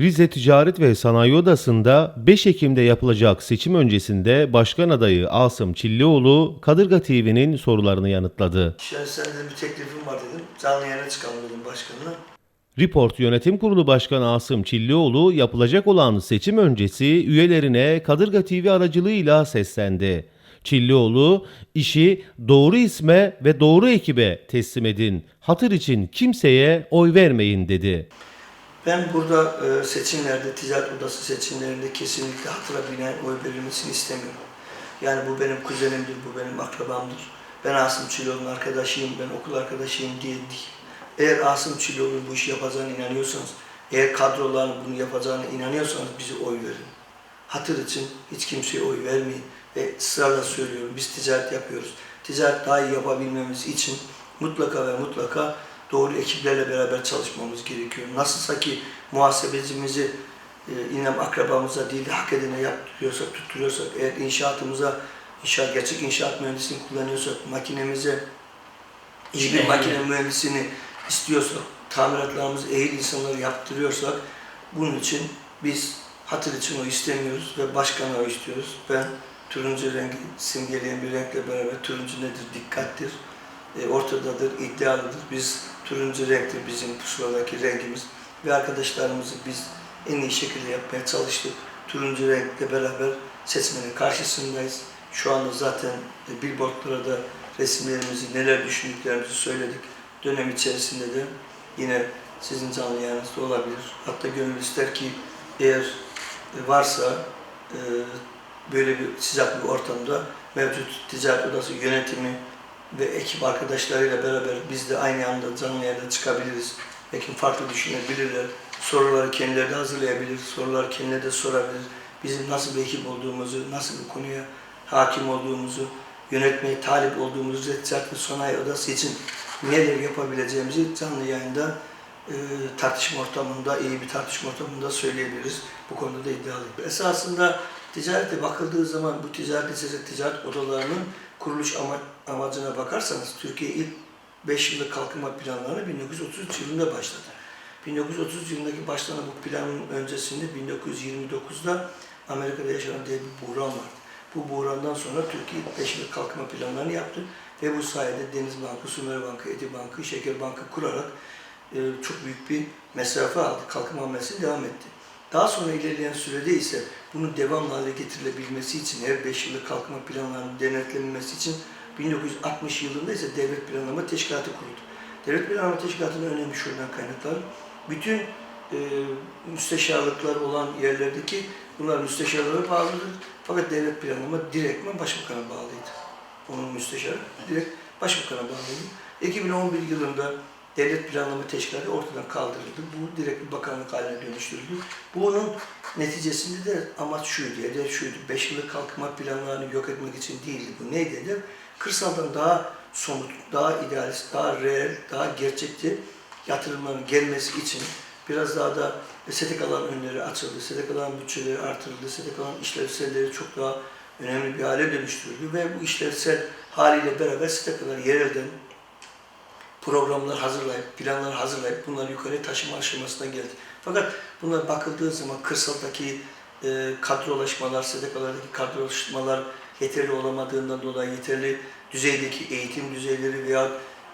Rize Ticaret ve Sanayi Odası'nda 5 Ekim'de yapılacak seçim öncesinde Başkan adayı Asım Çillioğlu, Kadırga TV'nin sorularını yanıtladı. Şahsen de bir teklifim var dedim. Canlı yayına çıkalım dedim başkanına. Report Yönetim Kurulu Başkanı Asım Çillioğlu yapılacak olan seçim öncesi üyelerine Kadırga TV aracılığıyla seslendi. Çillioğlu, işi doğru isme ve doğru ekibe teslim edin. Hatır için kimseye oy vermeyin dedi. Ben burada e, seçimlerde, ticaret odası seçimlerinde kesinlikle hatıra binen oy verilmesini istemiyorum. Yani bu benim kuzenimdir, bu benim akrabamdır. Ben Asım Çiloğlu'nun arkadaşıyım, ben okul arkadaşıyım diye değil. Eğer Asım Çiloğlu'nun bu işi yapacağına inanıyorsanız, eğer kadroların bunu yapacağına inanıyorsanız bize oy verin. Hatır için hiç kimseye oy vermeyin. Ve ısrarla söylüyorum, biz ticaret yapıyoruz. Ticaret daha iyi yapabilmemiz için mutlaka ve mutlaka doğru ekiplerle beraber çalışmamız gerekiyor. Nasılsa ki muhasebecimizi e, inem akrabamıza değil de hak edene yaptırıyorsak, tutturuyorsak, eğer inşaatımıza, inşaat, gerçek inşaat mühendisini kullanıyorsak, makinemize iyi bir makine mühendisini istiyorsak, tamiratlarımızı ehil insanları yaptırıyorsak, bunun için biz hatır için o istemiyoruz ve başkana o istiyoruz. Ben turuncu rengi simgeleyen bir renkle beraber turuncu nedir? Dikkattir. E, ortadadır, iddialıdır. Biz turuncu renktir bizim pusuladaki rengimiz ve arkadaşlarımızı biz en iyi şekilde yapmaya çalıştık. Turuncu renkle beraber seçmenin karşısındayız. Şu anda zaten billboardlara da resimlerimizi, neler düşündüklerimizi söyledik. Dönem içerisinde de yine sizin canlı yayınınızda olabilir. Hatta gönül ister ki eğer varsa e, böyle bir sıcak bir ortamda mevcut ticaret odası yönetimi ve ekip arkadaşlarıyla beraber biz de aynı anda canlı yayında çıkabiliriz. Belki farklı düşünebilirler. Soruları kendileri de hazırlayabilir. Soruları kendileri de sorabilir. Bizim nasıl bir ekip olduğumuzu, nasıl bir konuya hakim olduğumuzu, yönetmeye talip olduğumuzu, ticaret ve sanayi odası için neler yapabileceğimizi canlı yayında e, tartışma ortamında, iyi bir tartışma ortamında söyleyebiliriz. Bu konuda da iddialıyım. Esasında ticarete bakıldığı zaman bu ticaret lisesi, ticaret odalarının kuruluş ama, amacına bakarsanız Türkiye ilk 5 yıllık kalkınma planlarını 1933 yılında başladı. 1930 yılındaki başlanan bu planın öncesinde 1929'da Amerika'da yaşanan diye bir buhran vardı. Bu buhrandan sonra Türkiye ilk 5 yıllık kalkınma planlarını yaptı ve bu sayede Deniz Bankı, Sümer Bankı, Eti Bankı, Şeker Bankı kurarak çok büyük bir mesafe aldı. Kalkınma hamlesi devam etti. Daha sonra ilerleyen sürede ise bunun devamlı hale getirilebilmesi için, her 5 yıllık kalkınma planlarının denetlenmesi için 1960 yılında ise Devlet Planlama Teşkilatı kuruldu. Devlet Planlama Teşkilatı'nın önemi şuradan kaynaklanır. Bütün e, müsteşarlıklar olan yerlerdeki bunlar müsteşarlara bağlıdır. Fakat devlet planlama direktmen başbakana bağlıydı. Onun müsteşarı direkt başbakana bağlıydı. 2011 yılında devlet planlama teşkilatı ortadan kaldırıldı. Bu direkt bir bakanlık haline dönüştürüldü. Bunun neticesinde de amaç şuydu, hedef şuydu. 5 yıllık kalkınma planlarını yok etmek için değildi bu. Neydi hedef? Kırsaldan daha somut, daha idealist, daha reel, daha gerçekçi yatırımların gelmesi için biraz daha da STK alan önleri açıldı, STK alan bütçeleri artırıldı, STK alan işlevselleri çok daha önemli bir hale dönüştürüldü ve bu işlevsel haliyle beraber STK'lar yerelden programlar hazırlayıp, planlar hazırlayıp bunları yukarıya taşıma aşamasına geldi. Fakat bunlar bakıldığı zaman kırsaldaki e, kadrolaşmalar, STK'lardaki kadrolaşmalar yeterli olamadığından dolayı yeterli düzeydeki eğitim düzeyleri veya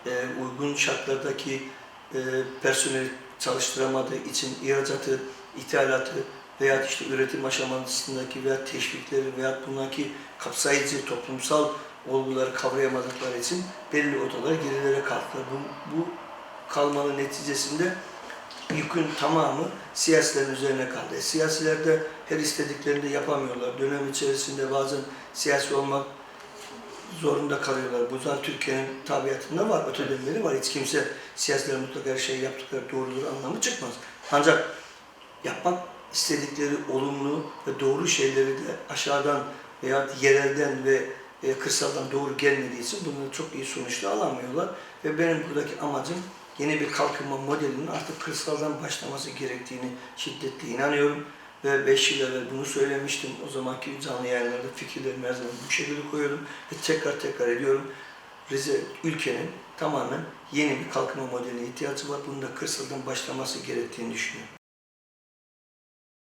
e, uygun şartlardaki e, personeli çalıştıramadığı için ihracatı, ithalatı veya işte üretim aşamasındaki veya teşvikleri veya bunlardaki kapsayıcı toplumsal olguları kavrayamadıkları için belli odalar gerilere kalktılar. Bu, bu kalmanın neticesinde yükün tamamı siyasilerin üzerine kaldı. E, siyasiler de her istediklerini de yapamıyorlar. Dönem içerisinde bazen siyasi olmak zorunda kalıyorlar. Bu zaten Türkiye'nin tabiatında var, ötedenleri var. Hiç kimse siyasiler mutlaka her şeyi yaptıkları doğrudur anlamı çıkmaz. Ancak yapmak istedikleri olumlu ve doğru şeyleri de aşağıdan veya yerelden ve e, kırsaldan doğru gelmediği için çok iyi sonuçta alamıyorlar. Ve benim buradaki amacım yeni bir kalkınma modelinin artık kırsaldan başlaması gerektiğini şiddetle inanıyorum. Ve 5 yıl evvel bunu söylemiştim. O zamanki canlı yayınlarda fikirlerimi her zaman bu şekilde koyuyordum. Ve tekrar tekrar ediyorum. Rize ülkenin tamamen yeni bir kalkınma modeline ihtiyacı var. Bunun da kırsaldan başlaması gerektiğini düşünüyorum.